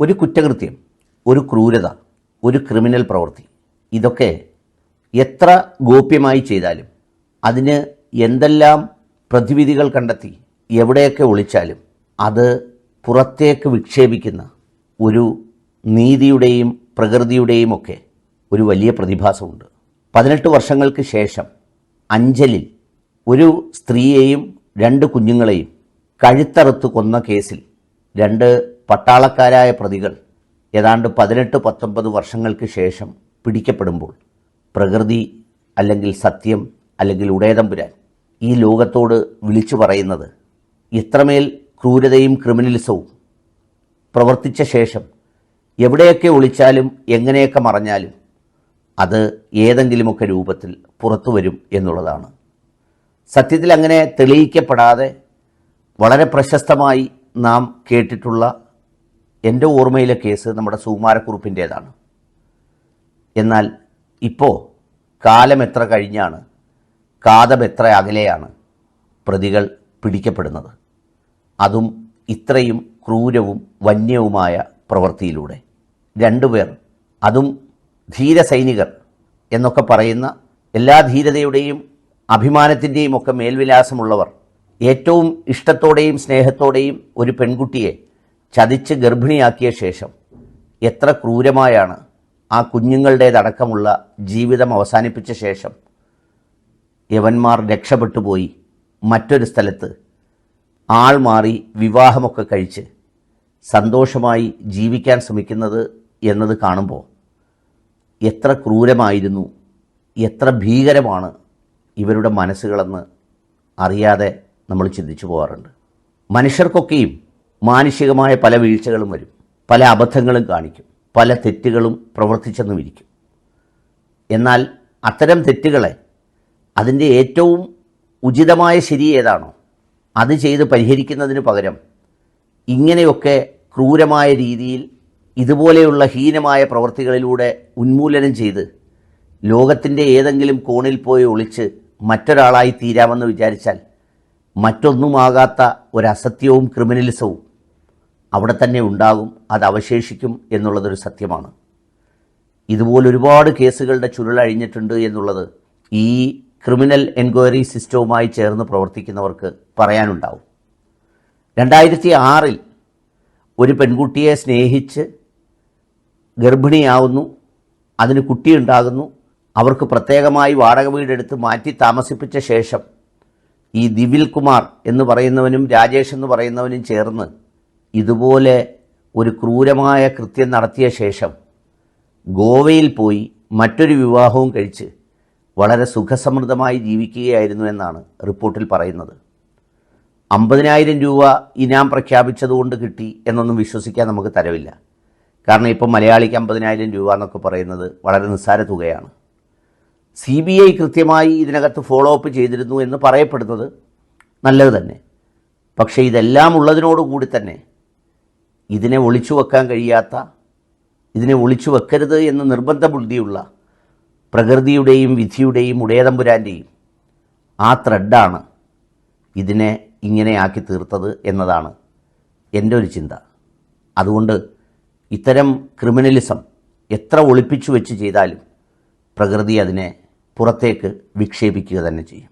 ഒരു കുറ്റകൃത്യം ഒരു ക്രൂരത ഒരു ക്രിമിനൽ പ്രവൃത്തി ഇതൊക്കെ എത്ര ഗോപ്യമായി ചെയ്താലും അതിന് എന്തെല്ലാം പ്രതിവിധികൾ കണ്ടെത്തി എവിടെയൊക്കെ ഒളിച്ചാലും അത് പുറത്തേക്ക് വിക്ഷേപിക്കുന്ന ഒരു നീതിയുടെയും പ്രകൃതിയുടെയും ഒക്കെ ഒരു വലിയ പ്രതിഭാസമുണ്ട്. പതിനെട്ട് വർഷങ്ങൾക്ക് ശേഷം അഞ്ചലിൽ ഒരു സ്ത്രീയെയും രണ്ട് കുഞ്ഞുങ്ങളെയും കഴുത്തറുത്ത് കൊന്ന കേസിൽ രണ്ട് പട്ടാളക്കാരായ പ്രതികൾ ഏതാണ്ട് പതിനെട്ട് പത്തൊമ്പത് വർഷങ്ങൾക്ക് ശേഷം പിടിക്കപ്പെടുമ്പോൾ പ്രകൃതി അല്ലെങ്കിൽ സത്യം അല്ലെങ്കിൽ ഉടയതമ്പുരാൻ ഈ ലോകത്തോട് വിളിച്ചു പറയുന്നത് ഇത്രമേൽ ക്രൂരതയും ക്രിമിനലിസവും പ്രവർത്തിച്ച ശേഷം എവിടെയൊക്കെ ഒളിച്ചാലും എങ്ങനെയൊക്കെ മറഞ്ഞാലും അത് ഏതെങ്കിലുമൊക്കെ രൂപത്തിൽ പുറത്തു വരും എന്നുള്ളതാണ്. സത്യത്തിൽ അങ്ങനെ തെളിയിക്കപ്പെടാതെ വളരെ പ്രശസ്തമായി നാം കേട്ടിട്ടുള്ള എന്റെ ഓർമ്മയിലെ കേസ് നമ്മുടെ സുകുമാരക്കുറുപ്പിന്റേതാണ് എന്നാൽ ഇപ്പോൾ കാലം എത്ര കഴിഞ്ഞാണ് കാതം എത്ര അകലെയാണ് പ്രതികൾ പിടിക്കപ്പെടുന്നത്. അതും ഇത്രയും ക്രൂരവും വന്യവുമായ പ്രവൃത്തിയിലൂടെ. രണ്ടുപേർ അതും ധീരസൈനികർ എന്നൊക്കെ പറയുന്ന എല്ലാ ധീരതയുടെയും അഭിമാനത്തിന്റെയും ഒക്കെ മേൽവിലാസമുള്ളവർ ഏറ്റവും ഇഷ്ടത്തോടെയും സ്നേഹത്തോടെയും ഒരു പെൺകുട്ടിയെ ചതിച്ച് ഗർഭിണിയാക്കിയ ശേഷം എത്ര ക്രൂരമായാണ് ആ കുഞ്ഞുങ്ങളുടേതടക്കമുള്ള ജീവിതം അവസാനിപ്പിച്ച ശേഷം യവന്മാർ രക്ഷപ്പെട്ടു പോയി മറ്റൊരു സ്ഥലത്ത് ആൾ മാറി വിവാഹമൊക്കെ കഴിച്ച് സന്തോഷമായി ജീവിക്കാൻ ശ്രമിക്കുന്നത് എന്നത് കാണുമ്പോൾ എത്ര ക്രൂരമായിരുന്നു എത്ര ഭീകരമാണ് ഇവരുടെ മനസ്സുകളെന്ന് അറിയാതെ നമ്മൾ ചിന്തിച്ചു പോകാറുണ്ട്. മനുഷ്യർക്കൊക്കെയും മാനുഷികമായ പല വീഴ്ചകളും വരും. പല അബദ്ധങ്ങളും കാണിക്കും. പല തെറ്റുകളും പ്രവർത്തിച്ചെന്നും ഇരിക്കും. എന്നാൽ അത്തരം തെറ്റുകളെ അതിന്റെ ഏറ്റവും ഉചിതമായ ശരി ഏതാണോ അത് ചെയ്ത് പരിഹരിക്കുന്നതിന് പകരം ഇങ്ങനെയൊക്കെ ക്രൂരമായ രീതിയിൽ ഇതുപോലെയുള്ള ഹീനമായ പ്രവൃത്തികളിലൂടെ ഉന്മൂലനം ചെയ്ത് ലോകത്തിന്റെ ഏതെങ്കിലും കോണിൽ പോയി ഒളിച്ച് മറ്റൊരാളായി തീരാമെന്ന് വിചാരിച്ചാൽ മറ്റൊന്നുമാകാത്ത ഒരസത്യവും ക്രിമിനലിസവും അവിടെ തന്നെ ഉണ്ടാകും അത് അവശേഷിക്കും എന്നുള്ളതൊരു സത്യമാണ്. ഇതുപോലെ ഒരുപാട് കേസുകളുടെ ചുരുളഴിഞ്ഞിട്ടുണ്ട് എന്നുള്ളത് ഈ ക്രിമിനൽ എൻക്വയറി സിസ്റ്റവുമായി ചേർന്ന് പ്രവർത്തിക്കുന്നവർക്ക് പറയാനുണ്ടാവും. രണ്ടായിരത്തി ആറിൽ ഒരു പെൺകുട്ടിയെ സ്നേഹിച്ച് ഗർഭിണിയാവുന്നു അതിന് കുട്ടിയുണ്ടാകുന്നു അവർക്ക് പ്രത്യേകമായി വാടക വീടെടുത്ത് മാറ്റി താമസിപ്പിച്ച ശേഷം ഈ ദിവിൽ കുമാർ എന്ന് പറയുന്നവനും രാജേഷ് എന്ന് പറയുന്നവനും ചേർന്ന് ഇതുപോലെ ഒരു ക്രൂരമായ കൃത്യം നടത്തിയ ശേഷം ഗോവയിൽ പോയി മറ്റൊരു വിവാഹവും കഴിച്ച് വളരെ സുഖസമൃദ്ധമായി ജീവിക്കുകയായിരുന്നു എന്നാണ് റിപ്പോർട്ടിൽ പറയുന്നത്. അമ്പതിനായിരം രൂപ ഇനാം പ്രഖ്യാപിച്ചതുകൊണ്ട് കിട്ടി എന്നൊന്നും വിശ്വസിക്കാൻ നമുക്ക് തരവില്ല. കാരണം ഇപ്പം മലയാളിക്ക് അമ്പതിനായിരം രൂപ എന്നൊക്കെ പറയുന്നത് വളരെ നിസ്സാര തുകയാണ്. സി ബി ഐ കൃത്യമായി ഇതിനകത്ത് ഫോളോ അപ്പ് ചെയ്തിരുന്നു എന്ന് പറയപ്പെടുന്നത് നല്ലത് തന്നെ. പക്ഷേ ഇതെല്ലാം ഉള്ളതിനോടുകൂടി തന്നെ ഇതിനെ ഒളിച്ചു വെക്കാൻ കഴിയാത്ത ഇതിനെ ഒളിച്ചു വെക്കരുത് എന്ന് നിർബന്ധ ബുദ്ധിയുള്ള പ്രകൃതിയുടെയും വിധിയുടെയും ഉടയതമ്പുരാന്റെയും ആ ത്രെഡാണ് ഇതിനെ ഇങ്ങനെയാക്കി തീർത്തത് എന്നതാണ് എന്റെ ഒരു ചിന്ത. അതുകൊണ്ട് ഇത്തരം ക്രിമിനലിസം എത്ര ഒളിപ്പിച്ചു വെച്ച് ചെയ്താലും പ്രകൃതി അതിനെ പുറത്തേക്ക് വിക്ഷേപിക്കുക തന്നെ ചെയ്യും.